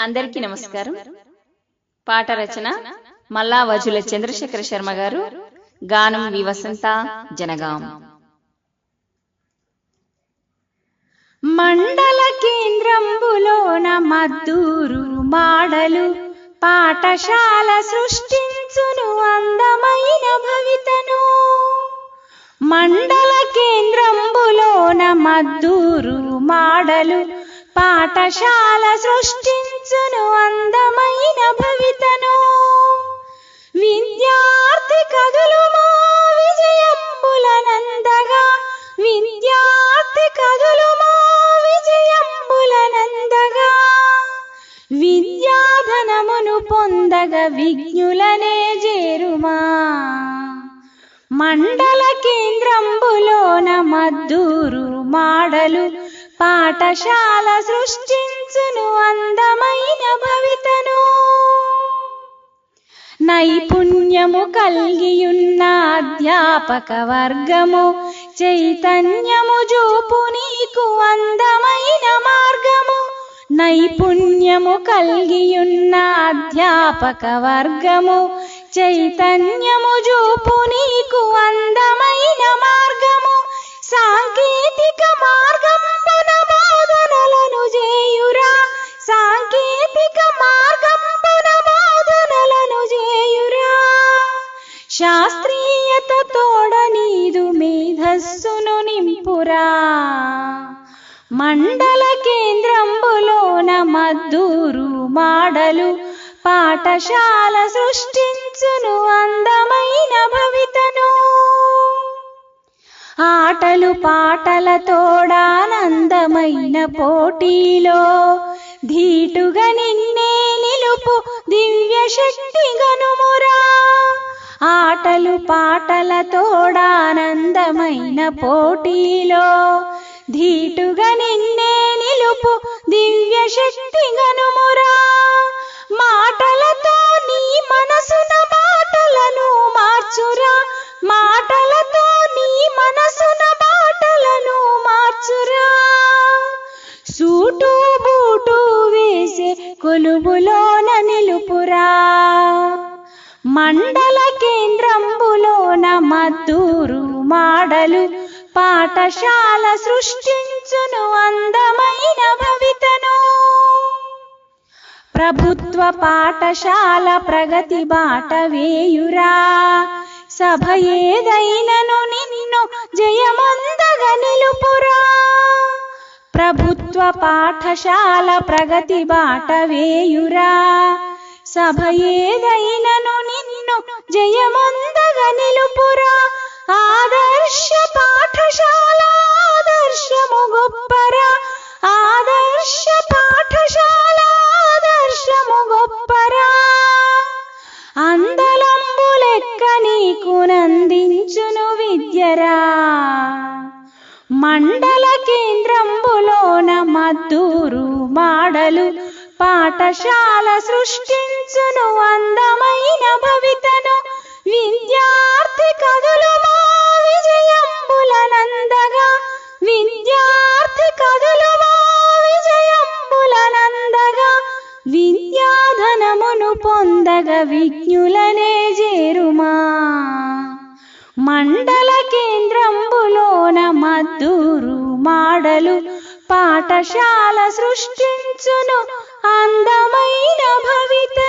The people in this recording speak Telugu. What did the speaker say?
అందరికీ నమస్కారం. పాట రచన మల్లా వజుల చంద్రశేఖర శర్మ గారు. గానం వి వసంత జనగాం. మండల కేంద్రంబులోన మద్దూరు మాడలు. పాఠశాల సృష్టించును అందమైన భవితను. మండల కేంద్రంబులోన మద్దూరు మాడలు. పాఠశాల సృష్టించును అందమైన భవితను. విద్యార్థి కదులు మా విజయంబులనందగా. విద్యార్థి కదులు మా విజయంబులనందగా. విద్యాధనమును పొందగ విజ్ఞులనే చేరుమా. మండల కేంద్రంబులోన మద్దూరు మాడలు పాఠశాల సృష్టించును అందమైన భవితను. నైపుణ్యము కలిగియున్న అధ్యాపక వర్గము చైతన్యము చూపు నీకు అందమైన మార్గము. నైపుణ్యము కలిగియున్న అధ్యాపక వర్గము చైతన్యము చూపు నీకు అందమైన మార్గము. నింపురా మండల కేంద్రంబులోన మద్దూరు మాడలు పాఠశాల సృష్టించును అందమైన భవితను. ఆటలు పాటల తోడానందమైన పోటీలో ధీటుగా నిన్నే నిలుపు దివ్య శక్తి గనుమురా ఆటలు పాటల తోడానందమైన పోటీలో ధీటుగా నిన్నే నిలుపు దివ్య శక్తి గనుమురా మాటలతో నీ మనసున మాటలను మార్చురా. మాటలతో నీ మనసున మాటలను మార్చురా. సూటు బూటు వేసే కొలువులోన నిలుపురా. మండల కేంద్రంబులోన మద్దూరు మాడలు పాఠశాల సృష్టించును అందమైన భవితను. ప్రభుత్వ పాఠశాల ప్రగతి బాట వేయురా. సభ ఏదైనను నిన్ను జయమందగ నిలుపురా. ప్రభుత్వ పాఠశాల ప్రగతి బాట వేయురా. సభ ఏదైనను నిన్ను జయమందగ నిలుపురా. ఆదర్శ పాఠశాల ఆదర్శము గొప్పరా. ఆదర్శ పాఠశాల ఆదర్శము గొప్పరా. అందలంబులెక్క నీకు నందించును విద్యరా. మండల కేంద్రంబులోన మద్దూరు మాడలు పాఠశాల సృష్టించును అందమైన భవితను. విద్యార్థి కదులు మా విజయంబులనందగా విద్యార్థి కదులు మా విజయంబులనందగా విద్యాధనమును పొందగ విజ్ఞులనే చేరుమా. మండల కేంద్రంబులోన మద్దూరు మాడలు పాఠశాల సృష్టించును అందమైన భవిత